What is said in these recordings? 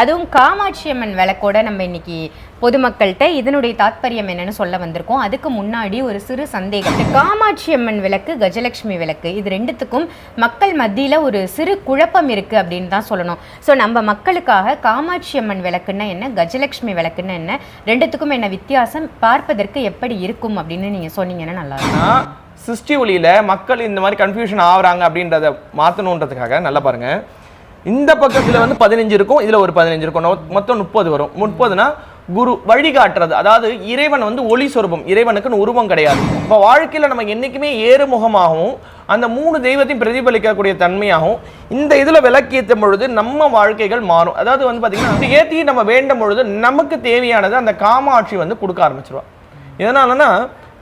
அதுவும் காமாட்சி அம்மன் விளக்கோட நம்ம இன்னைக்கு பொதுமக்கள்கிட்ட இதனுடைய தாத்பரியம் என்னன்னு சொல்ல வந்திருக்கோம். அதுக்கு முன்னாடி ஒரு சிறு சந்தேகம். காமாட்சி அம்மன் விளக்கு கஜலட்சுமி விளக்கு இது ரெண்டுத்துக்கும் மக்கள் மத்தியில் ஒரு சிறு குழப்பம் இருக்குது அப்படின்னு தான் சொல்லணும். ஸோ நம்ம மக்களுக்காக காமாட்சி அம்மன் விளக்குன்னா என்ன கஜலட்சுமி விளக்குன்னா என்ன ரெண்டுத்துக்கும் என்ன வித்தியாசம்? பார்ப்பதற்கு எப்படி இருக்கும் அப்படின்னு நீங்கள் சொன்னீங்கன்னா நல்லா இருக்கும். ஆனா சிருஷ்டி ஒளியில மக்கள் இந்த மாதிரி கன்ஃபியூஷன் ஆகுறாங்க அப்படின்றத மாற்றணுன்றதுக்காக நல்லா பாருங்கள் இந்த பக்கத்தில் வந்து பதினஞ்சு இருக்கும் இதில் ஒரு பதினஞ்சு இருக்கும். மொத்தம் முப்பது வரும். முப்பதுனா குரு வழிகாட்டுறது அதாவது இறைவன் வந்து ஒளி சொரூபம். இறைவனுக்குன்னு உருவம் கிடையாது. இப்போ வாழ்க்கையில் நம்ம என்றைக்குமே ஏறுமுகமாகவும் அந்த மூணு தெய்வத்தையும் பிரதிபலிக்கக்கூடிய தன்மையாகவும் இந்த இதில் விளக்கேற்றும் பொழுது நம்ம வாழ்க்கைகள் மாறும். அதாவது வந்து பாத்தீங்கன்னா ஏற்றி நம்ம வேண்டும் பொழுது நமக்கு தேவையானது அந்த காமாட்சி வந்து கொடுக்க ஆரம்பிச்சிருவா. எதனாலன்னா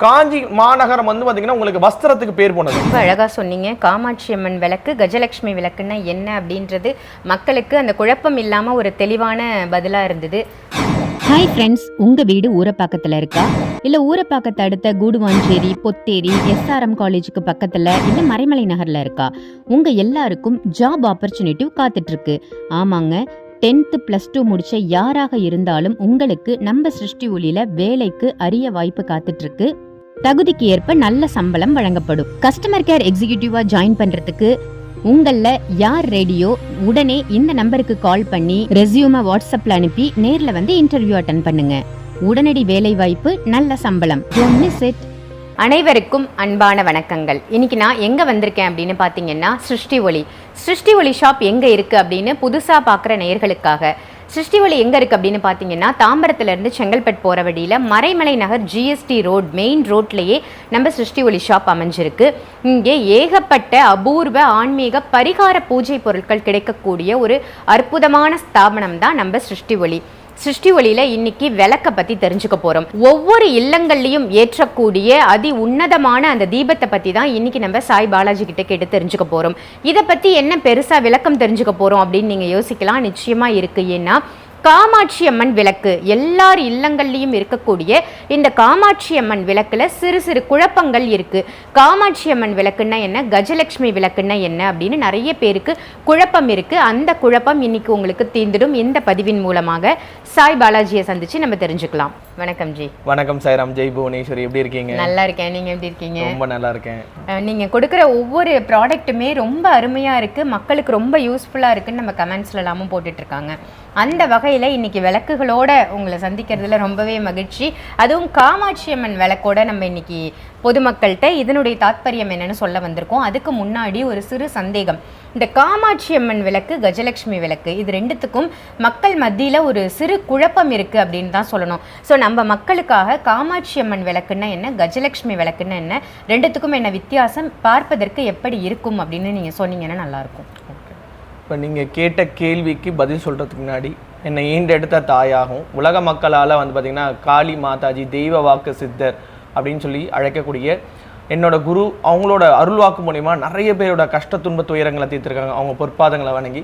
காஞ்சி மாநகரம் வந்து பாத்தீங்கன்னா உங்களுக்கு வஸ்திரத்துக்கு பேர் போனது. ரொம்ப அழகா சொன்னீங்க. காமாட்சி அம்மன் விளக்கு கஜலட்சுமி விளக்குன்னா என்ன அப்படின்றது மக்களுக்கு அந்த குழப்பம் இல்லாம ஒரு தெளிவான பதிலா இருந்தது. ஹாய் ஃப்ரெண்ட்ஸ் உங்க வீடு ஊரப்பாக்கத்துல இருக்கா? இல்ல ஊரப்பாக்கத்தை அடுத்த கூடுவாஞ்சேரி பொத்தேரி எஸ்ஆர்எம் காலேஜுக்கு பக்கத்துல இல்ல மறைமலை நகர்ல இருக்கா? உங்க எல்லாருக்கும் ஜாப் ஆப்பர்ச்சுனிட்டி காத்துட்டு இருக்கு. ஆமாங்க டென்த்து ப்ளஸ் டூ முடிச்ச யாராக இருந்தாலும் உங்களுக்கு நம்ம சிருஷ்டி ஒளியில வேலைக்கு அரிய வாய்ப்பு காத்துட்டு இருக்கு தகுதிக்கு ஏற்ப நல்ல சம்பளம் வழங்கப்படும். கஸ்டமர் கேர் எக்ஸிகியூட்டிவா ஜாயின் பண்றதுக்கு உங்களில் யார் ரேடியோ உடனே இந்த நம்பருக்கு கால் பண்ணி ரெஸ்யூமை வாட்ஸ்அப்ல அனுப்பி நேர்ல வந்து இன்டர்வியூ அட்டன் பண்ணுங்க. உடனடி வேலை வாய்ப்பு நல்ல சம்பளம். மிஸ் இட் அனைவருக்கும் அன்பான வணக்கங்கள். இன்னைக்கு நான் எங்க வந்திருக்கேன் அப்படின்னு பாத்தீங்கன்னா சிருஷ்டி ஒளி. சிருஷ்டி ஒளி ஷாப் எங்கே இருக்குது அப்படின்னு புதுசாக பார்க்குற நேயர்களுக்காக. சிருஷ்டி ஒளி எங்கே இருக்குது அப்படின்னு பார்த்தீங்கன்னா தாம்பரத்துலேருந்து செங்கல்பட்டு போகிற வழியில் Maraimalai Nagar GST road main ரோட்லேயே நம்ம சிருஷ்டி ஒளி ஷாப் அமைஞ்சிருக்கு. இங்கே ஏகப்பட்ட அபூர்வ ஆன்மீக பரிகார பூஜை பொருட்கள் கிடைக்கக்கூடிய ஒரு அற்புதமான ஸ்தாபனம் தான் நம்ம சிருஷ்டி ஒளி சிருஷ்டி ஒளியில இன்னைக்கு விளக்க பத்தி தெரிஞ்சுக்க போறோம். ஒவ்வொரு இல்லங்கள்லயும் ஏற்றக்கூடிய அதி உன்னதமான அந்த தீபத்தை பத்தி தான் இன்னைக்கு நம்ம சாய் பாலாஜி கிட்ட கேட்டு தெரிஞ்சுக்க போறோம். இதை பத்தி என்ன பெருசா விளக்கம் தெரிஞ்சுக்க போறோம் அப்படின்னு நீங்க யோசிக்கலாம். நிச்சயமா இருக்கு. ஏன்னா காமாட்சி அம்மன் விளக்கு. எல்லார் இல்லங்கள்லையும் இருக்கக்கூடிய இந்த காமாட்சி அம்மன் விளக்குல சிறு சிறு குழப்பங்கள் இருக்கு. காமாட்சி அம்மன் விளக்குன்னா என்ன? கஜலட்சுமி விளக்குன்னா என்ன? அப்படின்னு நிறைய பேருக்கு குழப்பம் இருக்கு. அந்த குழப்பம் இன்னைக்கு உங்களுக்கு தீர்ந்துடும். இந்த பதிவின் மூலமாக சாய் பாலாஜியை சந்திச்சு நம்ம தெரிஞ்சுக்கலாம். வணக்கம் ஜி. வணக்கம் சாய்ராம். ஜெய் புவனேஸ்வரி எப்படி இருக்கீங்க? நல்லா இருக்கேன். நீங்க எப்படி இருக்கீங்க? ரொம்ப நல்லா இருக்கேன். நீங்க கொடுக்குற ஒவ்வொரு ப்ராடக்ட்டுமே ரொம்ப அருமையா இருக்கு. மக்களுக்கு ரொம்ப யூஸ்ஃபுல்லா இருக்குன்னு நம்ம கமெண்ட்ஸ்ல எல்லாமும் போட்டுட்டு இருக்காங்க. அந்த வகையில் இன்னைக்கு விளக்குகளோட உங்களை சந்திக்கிறதுல ரொம்பவே மகிழ்ச்சி. அதுவும் காமாட்சி அம்மன் விளக்கோட நம்ம இன்னைக்கு பொதுமக்கள்கிட்ட இதனுடைய தாத்பரியம் என்னன்னு சொல்ல வந்திருக்கோம். அதுக்கு முன்னாடி ஒரு சிறு சந்தேகம். இந்த காமாட்சி அம்மன் விளக்கு கஜலட்சுமி விளக்கு இது ரெண்டுத்துக்கும் மக்கள் மத்தியில் ஒரு சிறு குழப்பம் இருக்கு அப்படின்னு தான் சொல்லணும். ஸோ நம்ம மக்களுக்காக காமாட்சி அம்மன் விளக்குன்னா என்ன கஜலட்சுமி விளக்குன்னா என்ன ரெண்டுத்துக்கும் என்ன வித்தியாசம்? பார்ப்பதற்கு எப்படி இருக்கும் அப்படின்னு நீங்கள் சொன்னீங்கன்னா நல்லாயிருக்கும் இப்போ நீங்கள் கேட்ட கேள்விக்கு பதில் சொல்கிறதுக்கு முன்னாடி என்னை ஈண்டெடுத்த தாயாகும். உலக மக்களால் வந்து பார்த்திங்கன்னா காளி மாதாஜி தெய்வ வாக்கு சித்தர் அப்படின்னு சொல்லி அழைக்கக்கூடிய என்னோட குரு அவங்களோட அருள்வாக்கு மூலிமா நிறைய பேரோட கஷ்ட துன்ப துயரங்களை தீர்த்துருக்காங்க. அவங்க பொற்பாதங்களை வணங்கி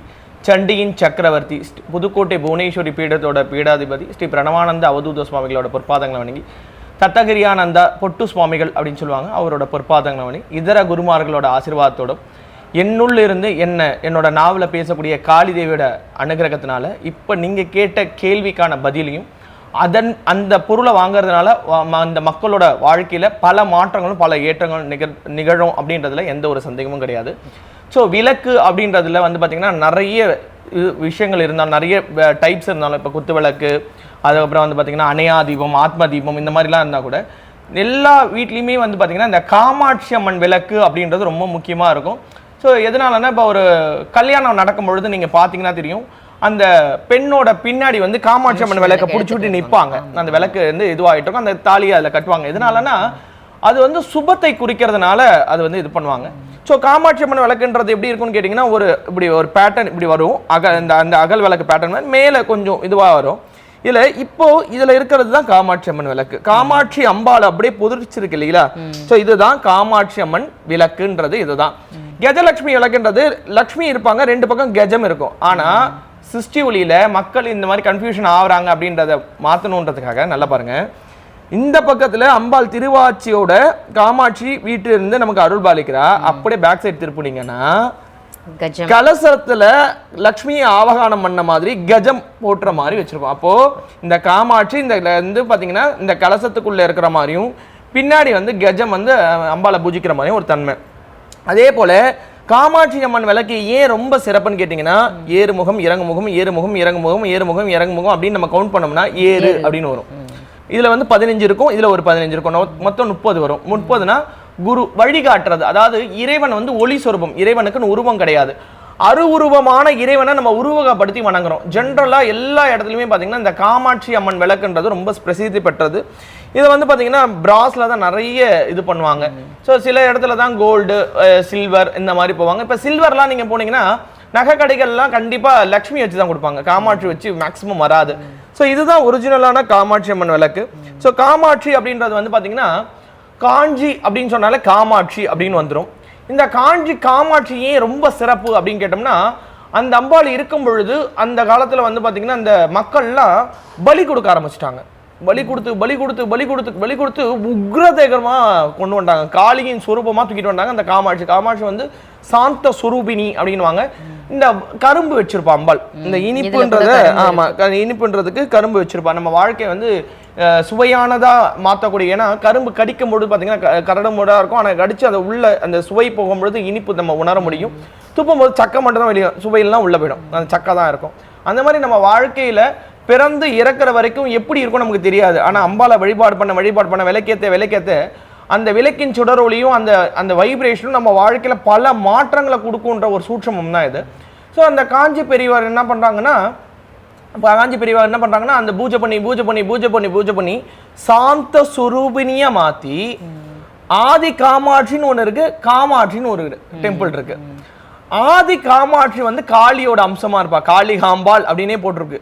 சண்டியின் சக்கரவர்த்தி ஸ்ரீ புதுக்கோட்டை புவனேஸ்வரி பீடத்தோட பீடாதிபதி ஸ்ரீ பிரணவானந்த அவதூத சுவாமிகளோட பொற்பாதங்களை வணங்கி தத்தகிரியானந்தா பொட்டு சுவாமிகள் அப்படின்னு சொல்லுவாங்க அவரோட பொற்பாதங்களை வணங்கி இதர குருமார்களோட ஆசீர்வாதத்தோடும் என்னுள்ள இருந்து என்ன என்னோட நாவலில் பேசக்கூடிய காளிதேவியோட அனுகிரகத்தினால இப்போ நீங்கள் கேட்ட கேள்விக்கான பதிலையும் அதன் அந்த பொருளை வாங்குறதுனால ம- அந்த மக்களோட வாழ்க்கையில் பல மாற்றங்களும் பல ஏற்றங்களும் நிகழ் நிகழும் அப்படின்றதுல எந்த ஒரு சந்தேகமும் கிடையாது. ஸோ விளக்கு அப்படின்றதுல வந்து பார்த்திங்கன்னா நிறைய விஷயங்கள் இருந்தாலும் நிறைய டைப்ஸ் இருந்தாலும் இப்போ குத்து விளக்கு அதுக்கப்புறம் வந்து பார்த்திங்கன்னா அணையா தீபம் ஆத்ம தீபம் இந்த மாதிரிலாம் இருந்தால் கூட எல்லா வீட்லேயுமே வந்து பார்த்திங்கன்னா இந்த காமாட்சி அம்மன் விளக்கு அப்படின்றது ரொம்ப முக்கியமாக இருக்கும். ஸோ எதனாலன்னா இப்போ ஒரு கல்யாணம் நடக்கும் பொழுது நீங்கள் பார்த்தீங்கன்னா தெரியும் அந்த பெண்ணோட பின்னாடி வந்து காமாட்சி அம்மன் விளக்கை பிடிச்சி விட்டு நிற்பாங்க அந்த விளக்கு வந்து இதுவாகிட்டு இருக்கும் அந்த தாலியை அதில் கட்டுவாங்க. எதனாலனா அது வந்து சுபத்தை குறிக்கிறதுனால அது வந்து இது பண்ணுவாங்க. ஸோ காமாட்சி அம்மன் விளக்குன்றது எப்படி இருக்கும்னு கேட்டிங்கன்னா ஒரு இப்படி ஒரு பேட்டர்ன் இப்படி வரும். அக இந்த அந்த அகல் விளக்கு பேட்டர்ன் மேலே கொஞ்சம் இதுவாக வரும். இதுல இப்போ இதுல இருக்கிறது தான் காமாட்சி அம்மன் விளக்கு. காமாட்சி அம்பாள் அப்படியே புதிர்ச்சிருக்கு இல்லைங்களா? சோ இதுதான் காமாட்சி அம்மன் விளக்குன்றது இதுதான். கஜலட்சுமி விளக்குன்றது லக்ஷ்மி இருப்பாங்க ரெண்டு பக்கம் கஜம் இருக்கும். ஆனா சிருஷ்டி ஒளியில மக்கள் இந்த மாதிரி கன்ஃபியூஷன் ஆகுறாங்க அப்படின்றத மாத்தணுன்றதுக்காக நல்லா பாருங்க. இந்த பக்கத்துல அம்பாள் திருவாச்சியோட காமாட்சி வீட்டில இருந்து நமக்கு அருள் பாலிக்கிறா. அப்படியே பேக் சைடு திருப்புனீங்கன்னா கலசத்துல லக்ஷ்மியை ஆவகானம் பண்ண மாதிரி கஜம் போட்டுற மாதிரி வச்சிருக்கோம் அப்போ இந்த காமாட்சி இந்த வந்து பாத்தீங்கன்னா இந்த கலசத்துக்குள்ள இருக்கிற மாதிரியும் பின்னாடி வந்து கஜம் வந்து அம்பாளை பூஜிக்கிற மாதிரியும் ஒரு தன்மை. அதே போல காமாட்சி அம்மன் விளக்கு ஏன் ரொம்ப சிறப்புன்னு கேட்டிங்கன்னா ஏறு முகம் இறங்கு முகம் ஏறு முகம் இறங்கு முகம் ஏறு முகம் இறங்கு முகம் அப்படின்னு நம்ம கவுண்ட் பண்ணோம்னா ஏறு அப்படின்னு வரும். இதுல வந்து பதினஞ்சு இருக்கும் இதுல ஒரு பதினஞ்சு இருக்கும். மொத்தம் முப்பது வரும். முப்பதுனா குரு வழிகாட்டுறது. அதாவது இறைவன் வந்து ஒளி சொரூபம். இறைவனுக்குன்னு உருவம் கிடையாது. அருவுருவமான இறைவனை நம்ம உருவகப்படுத்தி வணங்குறோம். ஜென்ரலா எல்லா இடத்துலையுமே பாத்தீங்கன்னா இந்த காமாட்சி அம்மன் விளக்குன்றது ரொம்ப பிரசித்தி பெற்றது. இதை வந்து பார்த்தீங்கன்னா பிராஸில் தான் நிறைய இது பண்ணுவாங்க. ஸோ சில இடத்துல தான் கோல்டு சில்வர் இந்த மாதிரி போவாங்க. இப்போ சில்வர்லாம் நீங்கள் போனீங்கன்னா நகை கடைகள்லாம் கண்டிப்பாக லக்ஷ்மி வச்சு தான் கொடுப்பாங்க. காமாட்சி வச்சு மேக்ஸிமம் வராது. ஸோ இதுதான் ஒரிஜினலான காமாட்சி அம்மன் விளக்கு. ஸோ காமாட்சி அப்படின்றது வந்து பார்த்தீங்கன்னா காஞ்சி அப்படின்னு சொன்னாலே காமாட்சி அப்படின்னு வந்துடும் இந்த காஞ்சி காமாட்சி ஏன் ரொம்ப சிறப்பு அப்படின்னு கேட்டோம்னா அந்த அம்பாள் இருக்கும் பொழுது அந்த காலத்தில் வந்து பார்த்திங்கன்னா அந்த மக்கள்லாம் பலி கொடுக்க ஆரம்பிச்சிட்டாங்க. பலி கொடுத்து பலி கொடுத்து பலி கொடுத்து பலி கொடுத்து உக்ரதேகரமா கொண்டு வந்தாங்க. காளியின் சுரூபமா தூக்கிட்டு வந்தாங்க. அந்த காமாட்சி காமாட்சி வந்து சாந்த சுரூபினி அப்படின்னுவாங்க. இந்த கரும்பு வச்சிருப்பா அம்பாள். இந்த இனிப்புன்றத ஆமா இனிப்புன்றதுக்கு கரும்பு வச்சிருப்பா. நம்ம வாழ்க்கையை வந்து சுவையானதா மாற்றக்கூடிய ஏன்னா கரும்பு கடிக்கும் பொழுது பார்த்தீங்கன்னா க- கரடுமுரடா இருக்கும். ஆனால் கடிச்சு அதை உள்ள அந்த சுவை போகும்பொழுது இனிப்பு நம்ம உணர முடியும். துப்பும் போது சக்கை மட்டும் தான் வெளியே சுவையெல்லாம் உள்ள போயிடும். அந்த சக்கை தான் இருக்கும். அந்த மாதிரி நம்ம வாழ்க்கையில பிறந்து இறக்குற வரைக்கும் எப்படி இருக்கும் நமக்கு தெரியாது. ஆனா அம்பாலை வழிபாடு பண்ண வழிபாடு பண்ண விளக்கேத்த விளக்கேத்த அந்த விளக்கின் சுடரொளியும் அந்த அந்த வைப்ரேஷனும் நம்ம வாழ்க்கையில பல மாற்றங்களை கொடுக்குன்ற ஒரு சூட்சமம் தான் இது. ஸோ அந்த காஞ்சி பெரியவர் என்ன பண்றாங்கன்னா இப்போ காஞ்சி பெரியவா என்ன பண்றாங்கன்னா அந்த பூஜை பண்ணி பூஜை பண்ணி பூஜை பண்ணி பூஜை பண்ணி சாந்த சுரூபினியா மாத்தி ஆதி காமாட்சின்னு ஒன்று இருக்கு காமாட்சின்னு ஒரு டெம்பிள் இருக்கு. ஆதி காமாட்சி வந்து காளியோட அம்சமா இருப்பா. காளி காம்பாள் அப்படின்னே போட்டிருக்கு.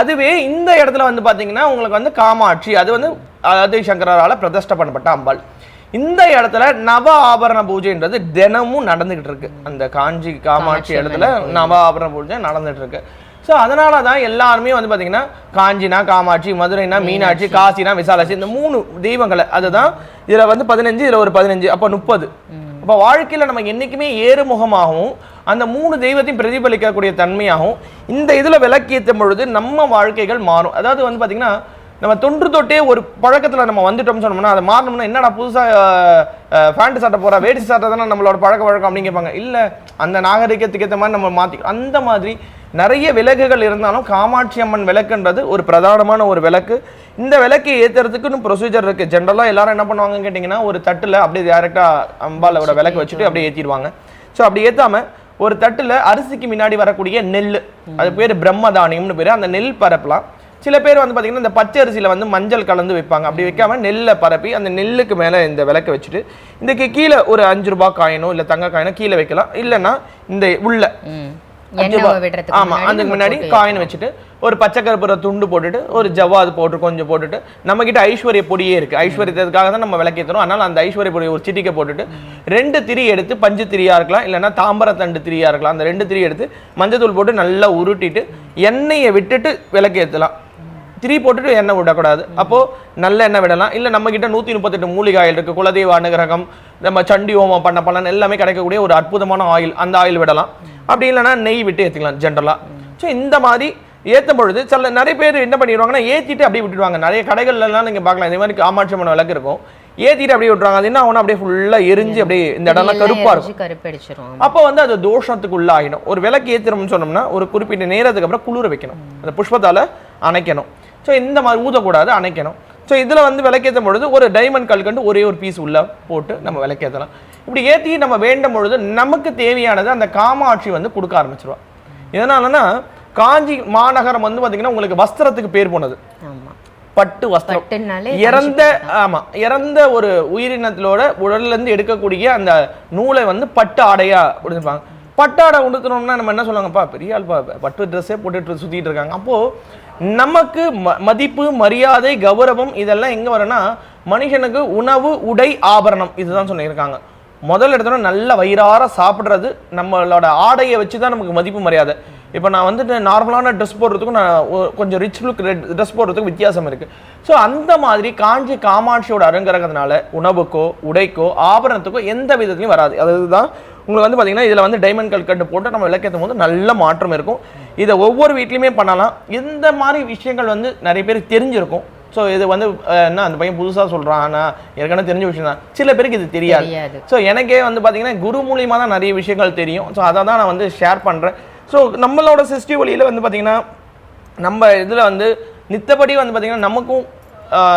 அதுவே இந்த இடத்துல வந்து பாத்தீங்கன்னா உங்களுக்கு வந்து காமாட்சி அது வந்து ஆதிசங்கரால பிரதிஷ்டை பண்ணப்பட்ட அம்பாள். இந்த இடத்துல நவ ஆபரண பூஜைன்றது தினமும் நடந்துகிட்டு இருக்கு. அந்த காஞ்சி காமாட்சி இடத்துல நவ ஆபரண பூஜை நடந்துட்டு இருக்கு. ஸோ அதனால தான் எல்லாருமே வந்து பாத்தீங்கன்னா காஞ்சினா காமாட்சி மதுரைனா மீனாட்சி. காசினா விசாலாட்சி இந்த மூணு தெய்வங்களை அதுதான் இதுல வந்து பதினஞ்சு இதுல ஒரு பதினஞ்சு அப்போ முப்பது. அப்போ வாழ்க்கையில் நம்ம என்றைக்குமே ஏறுமுகமாகவும் அந்த மூணு தெய்வத்தையும் பிரதிபலிக்கக்கூடிய தன்மையாகவும் இந்த இதில் விளக்கேற்றும் பொழுது நம்ம வாழ்க்கைகள் மாறும். அதாவது வந்து பார்த்திங்கன்னா நம்ம தொன்று தொட்டே ஒரு பழக்கத்தில் நம்ம வந்துட்டோம்னு சொன்னோம்னா அதை மாறணும்னா என்னடா புதுசாக ஃபேண்ட் சட்டை போகிறா வேட்டி சட்டை தானே நம்மளோட பழக்க வழக்கம் அப்படின்னு கேட்பாங்க. இல்லை அந்த நாகரிகத்துக்கு ஏற்ற மாதிரி நம்ம மாற்றி அந்த மாதிரி நிறைய விளக்குகள் இருந்தாலும் காமாட்சி அம்மன் விளக்குன்றது ஒரு பிரதானமான ஒரு விளக்கு. இந்த விளக்கை ஏற்றுறதுக்குன்னு ப்ரொசீஜர் இருக்குது ஜென்ரலாக எல்லாரும் என்ன பண்ணுவாங்கன்னு கேட்டிங்கன்னா ஒரு தட்டில் அப்படியே டேரக்டா அம்பாலோட விளக்கு வச்சுட்டு அப்படியே ஏற்றிடுவாங்க ஸோ அப்படி ஏற்றாமல் ஒரு தட்டில் அரிசிக்கு முன்னாடி வரக்கூடிய நெல் அது பேர் பிரம்மதானியம்னு பேர். அந்த நெல் பரப்பலாம். சில பேர் வந்து பார்த்திங்கன்னா இந்த பச்சை அரிசியில் வந்து மஞ்சள் கலந்து வைப்பாங்க. அப்படி வைக்காமல் நெல்லை பரப்பி அந்த நெல்லுக்கு மேலே இந்த விளக்கு வச்சுட்டு இந்த கீழே ஒரு அஞ்சு ரூபாய் காயினோ இல்லை தங்க காயினோ கீழே வைக்கலாம். இல்லைன்னா இந்த உள்ள ம். அஞ்சு எண்ணெய் ரூபாய். விடுறதுக்கு ஆமா அதுக்கு முன்னாடி காயின் வச்சுட்டு ஒரு பச்சை கருப்புற துண்டு போட்டுட்டு ஒரு ஜவ்வாது போட்டு கொஞ்சம் போட்டுட்டு நம்ம கிட்ட ஐஸ்வர்ய பொடியே இருக்கு ஐஸ்வர்யத்துக்காக தான் நம்ம விளக்கேத்துறோம் அதனால அந்த ஐஸ்வர்ய பொடி ஒரு சிட்டிக்கை போட்டுட்டு ரெண்டு திரி எடுத்து பஞ்சு திரியா இருக்கலாம் இல்லைன்னா தாம்பர தண்டு திரியா இருக்கலாம் அந்த ரெண்டு திரி எடுத்து மஞ்சத்தூள் போட்டு நல்லா உருட்டிட்டு எண்ணெயை விட்டுட்டு விளக்கேத்தலாம் திரி போட்டுட்டு எண்ணெய் விடக்கூடாது. அப்போ நல்ல எண்ணெய் விடலாம். இல்ல நம்ம கிட்ட நூத்தி முப்பத்தெட்டு மூலிகை ஆயில் இருக்கு. குலதெய்வ அனுகிரகம் நம்ம சண்டி ஹோமம் பண்ண பலன் எல்லாமே கிடைக்கக்கூடிய ஒரு அற்புதமான ஆயில். அந்த ஆயில் விடலாம். அப்படி இல்லைன்னா நெய் விட்டு ஏத்திக்கலாம் ஜென்ரலா ஸோ இந்த மாதிரி ஏற்றும் பொழுது சில நிறைய பேர் என்ன பண்ணிடுவாங்கன்னா ஏத்திட்டு அப்படியே விட்டுடுவாங்க. நிறைய கடைகள்ல எல்லாம் நீங்க பார்க்கலாம். இந்த மாதிரி காமாட்சி விளக்கு இருக்கும். ஏத்திட்டு அப்படியே விட்டுருவாங்க. அது என்ன ஆகும்னா அப்படியே ஃபுல்லா எரிஞ்சு அப்படியே இந்த இடம்லாம் எல்லாம் கருப்பா இருக்கும். அப்போ வந்து அது தோஷத்துக்கு உள்ளாகிடும் ஒரு விளக்கு ஏத்துறோம்னு சொன்னோம்னா ஒரு குறிப்பிட்ட நேரத்துக்கு அப்புறம் குளிர வைக்கணும். அந்த புஷ்பத்தால அணைக்கணும். ஸோ இந்த மாதிரி ஊதக்கூடாது அணைக்கணும். ஸோ இதில் வந்து விளக்கேற்றும் பொழுது ஒரு டைமண்ட் கல்கண்டு ஒரே ஒரு பீஸ் உள்ள போட்டு நம்ம விளக்கேற்றலாம் இப்படி ஏற்றி நம்ம வேண்டும் பொழுது நமக்கு தேவையானது அந்த காமாட்சி வந்து கொடுக்க ஆரம்பிச்சிருவா. எதனாலன்னா காஞ்சி மாநகரம் வந்து பார்த்தீங்கன்னா உங்களுக்கு வஸ்திரத்துக்கு பேர் போனது. பட்டு வஸ்திரம். இறந்த ஆமா இறந்த ஒரு உயிரினத்திலோட உடல்ல இருந்து எடுக்கக்கூடிய அந்த நூலை வந்து பட்டு ஆடையா உடுத்திருப்பாங்க. பட்டாடை உடுத்தணும்னா நம்ம என்ன சொல்லுவாங்கப்பா பெரிய ஆள்பா பட்டு ட்ரெஸ்ஸே போட்டுட்டு சுத்திட்டு இருக்காங்க. அப்போ நமக்கு ம- மதிப்பு மரியாதை கௌரவம் இதெல்லாம் எங்கே வரும்னா மனுஷனுக்கு உணவு உடை ஆபரணம் இதுதான் சொல்லியிருக்காங்க. முதல் இடத்துல நல்ல வயிறார சாப்பிட்றது நம்மளோட ஆடையை வச்சு தான் நமக்கு மதிப்பு மரியாதை. இப்போ நான் வந்துட்டு நார்மலான ட்ரெஸ் போடுறதுக்கும் நான் கொஞ்சம் ரிச் லுக் ட்ரெஸ் போடுறதுக்கும் வித்தியாசம் இருக்குது ஸோ அந்த மாதிரி காஞ்சி காமாட்சியோட அருங்கரகத்தினால உணவுக்கோ உடைக்கோ ஆபரணத்துக்கோ எந்த விதத்துலையும் வராது. அதுதான் உங்களுக்கு வந்து பார்த்தீங்கன்னா இதில் வந்து டைமண்ட் கல்கட்டு போட்டு நம்ம விளக்கேற்றும் போது நல்ல மாற்றம் இருக்கும். இதை ஒவ்வொரு வீட்லையுமே பண்ணலாம். இந்த மாதிரி விஷயங்கள் வந்து நிறைய பேருக்கு தெரிஞ்சிருக்கும். ஸோ இது வந்து என்ன அந்த பையன் புதுசாக சொல்கிறான் ஆனால் ஏற்கனவே தெரிஞ்ச விஷயம் தான். சில பேருக்கு இது தெரியாது. ஸோ எனக்கே வந்து பார்த்தீங்கன்னா குரு மூலியமாக தான் நிறைய விஷயங்கள் தெரியும். ஸோ அதை தான் நான் வந்து ஷேர் பண்ணுறேன் ஸோ நம்மளோட சிஸ்டி வழியில் வந்து பார்த்தீங்கன்னா நம்ம இதில் வந்து நித்தப்படி வந்து பார்த்தீங்கன்னா நமக்கும்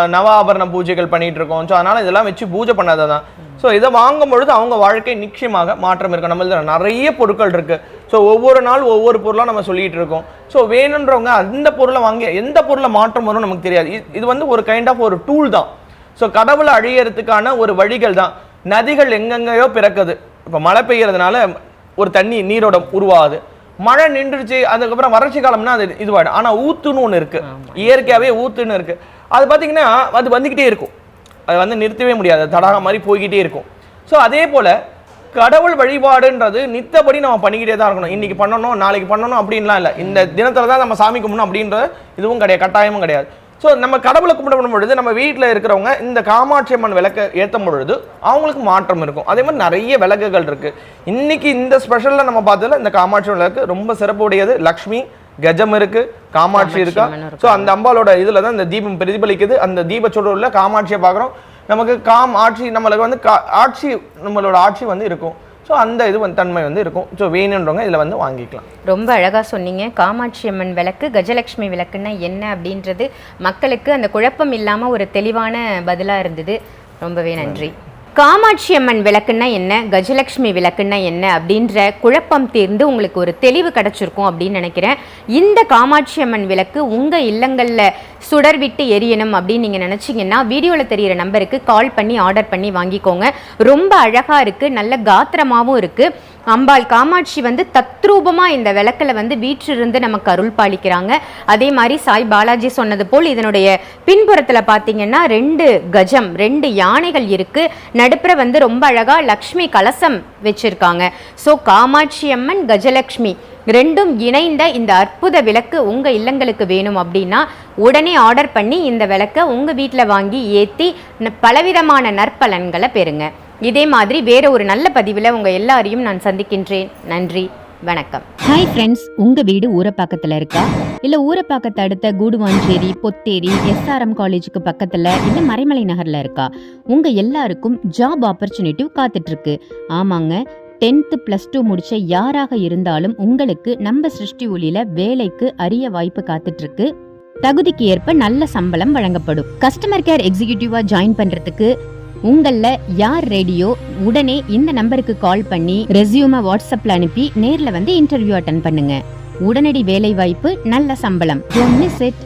நவ ஆபரண பூஜைகள் பண்ணிட்டு இருக்கோம் ஸோ அதனால் இதெல்லாம் வச்சு பூஜை பண்ணாத தான் ஸோ இதை வாங்கும் பொழுது அவங்க வாழ்க்கை நிச்சயமாக மாற்றம் இருக்கும். நம்மள நிறைய பொருட்கள் இருக்குது ஸோ ஒவ்வொரு நாள் ஒவ்வொரு பொருளாக நம்ம சொல்லிட்டு இருக்கோம். ஸோ வேணுன்றவங்க அந்த பொருளை வாங்கி எந்த பொருளை மாற்றம் வரும் நமக்கு தெரியாது. இது- வந்து ஒரு கைண்ட் ஆஃப் ஒரு டூல் தான். ஸோ கடவுளை அழியறதுக்கான ஒரு வழிகள் தான். நதிகள் எங்கெங்கேயோ பிறக்குது. இப்போ மழை பெய்யறதுனால ஒரு தண்ணி நீரோட உருவாகுது. மழை நின்றுச்சு அதுக்கப்புறம் வறட்சி காலம்னா அது இதுவாயிடும். ஆனால் ஊத்துன்னு ஒன்று இருக்கு. இயற்கையாகவே ஊத்துன்னு இருக்கு. அது பார்த்தீங்கன்னா அது வந்துக்கிட்டே இருக்கும். அது வந்து நிறுத்தவே முடியாது. தடாக மாதிரி போய்கிட்டே இருக்கும். ஸோ அதே போல் கடவுள் வழிபாடுன்றது நித்தபடி நம்ம பண்ணிக்கிட்டே தான் இருக்கணும். இன்னைக்கு பண்ணணும் நாளைக்கு பண்ணணும் அப்படின்லாம் இல்லை. இந்த தினத்தில் தான் நம்ம சாமி கும்பிடணும் அப்படின்ற இதுவும் கிடையாது கட்டாயமும் கிடையாது. ஸோ நம்ம கடவுளை கும்பிடும் பொழுது நம்ம வீட்டில் இருக்கிறவங்க இந்த காமாட்சி அம்மன் விளக்க ஏற்றும் பொழுது அவங்களுக்கு மாற்றம் இருக்கும். அதே மாதிரி நிறைய விளக்குகள் இருக்குது இன்றைக்கி இந்த ஸ்பெஷலில் நம்ம பார்த்ததுல இந்த காமாட்சி விளக்கு ரொம்ப சிறப்புடையது. லக்ஷ்மி கஜம் இருக்கு காமாட்சி இருக்கா. ஸோ அந்த அம்பாலோட இதுல தான் இந்த தீபம் பிரதிபலிக்குது. அந்த தீப சுடரில் காமாட்சியை பார்க்குறோம். நமக்கு காம் ஆட்சி நம்மளுக்கு வந்து கா- ஆட்சி நம்மளோட ஆட்சி வந்து இருக்கும். ஸோ அந்த இது வந்து தன்மை வந்து இருக்கும். ஸோ வேணுன்றவங்க இதில் வந்து வாங்கிக்கலாம். ரொம்ப அழகா சொன்னீங்க. காமாட்சி அம்மன் விளக்கு கஜலட்சுமி விளக்குன்னா என்ன அப்படின்றது மக்களுக்கு அந்த குழப்பம் இல்லாம ஒரு தெளிவான பதிலா இருந்தது. ரொம்பவே நன்றி. காமாட்சி அம்மன் விளக்குன்னா என்ன? கஜலட்சுமி விளக்குன்னா என்ன? அப்படின்ற குழப்பம் தீர்ந்து உங்களுக்கு ஒரு தெளிவு கிடச்சிருக்கும் அப்படின்னு நினைக்கிறேன். இந்த காமாட்சி அம்மன் விளக்கு உங்கள் இல்லங்களில் சுடர் விட்டு எரியணும் அப்படின்னு நீங்கள் நினச்சிங்கன்னா வீடியோவில் தெரிகிற நம்பருக்கு கால் பண்ணி ஆர்டர் பண்ணி வாங்கிக்கோங்க. ரொம்ப அழகாக இருக்குது நல்ல காத்திரமாகவும் இருக்குது அம்பாள் காமாட்சி வந்து தத்ரூபமாக இந்த விளக்கில் வந்து வீற்றிருந்து நமக்கு அருள் பாலிக்கிறாங்க. அதே மாதிரி சாய் பாலாஜி சொன்னது போல் இதனுடைய பின்புறத்தில் பார்த்தீங்கன்னா ரெண்டு கஜம் ரெண்டு யானைகள் இருக்குது நடுப்புற வந்து ரொம்ப அழகாக லக்ஷ்மி கலசம் வச்சுருக்காங்க. ஸோ காமாட்சி அம்மன் கஜலக்ஷ்மி. ரெண்டும் இணைந்த இந்த அற்புத விளக்கு உங்கள் இல்லங்களுக்கு வேணும் அப்படின்னா உடனே ஆர்டர் பண்ணி இந்த விளக்கை உங்கள் வீட்டில் வாங்கி ஏற்றி பலவிதமான நற்பலன்களை பெறுங்க. இதே மாதிரி வேற ஒரு நல்ல பதிவில் உங்கள் எல்லாரையும் நான் சந்திக்கின்றேன். நன்றி. வணக்கம். ஹாய் ஃப்ரெண்ட்ஸ் உங்க வீடு ஊரப்பாக்கத்துல இருக்கா? இல்ல ஊரப்பாக்கத்தை அடுத்த கூடுவாஞ்சேரி பொத்தேரி எஸ்ஆர்எம் காலேஜுக்கு பக்கத்துல இல்ல மறைமலை நகர்ல இருக்கா? உங்க எல்லாருக்கும் ஜாப் ஆப்பர்ச்சுனிட்டி காத்துட்டு இருக்கு. ஆமாங்க டென்த்து ப்ளஸ் டூ முடிச்ச யாராக இருந்தாலும் உங்களுக்கு நம்ம சிருஷ்டி ஒளியில வேலைக்கு அரிய வாய்ப்பு காத்துட்ருக்கு. தகுதிக்கு ஏற்ப நல்ல சம்பளம் வழங்கப்படும். கஸ்டமர் கேர் எக்ஸிகியூட்டிவா ஜாயின் பண்றதுக்கு உங்களில் யார் ரேடியோ உடனே இந்த நம்பருக்கு கால் பண்ணி ரெசியூமை வாட்ஸ்அப்பில் அனுப்பி நேரில் வந்து இன்டர்வியூ அட்டன் பண்ணுங்க. உடனடி வேலை வாய்ப்பு நல்ல சம்பளம். ஒன்று செட்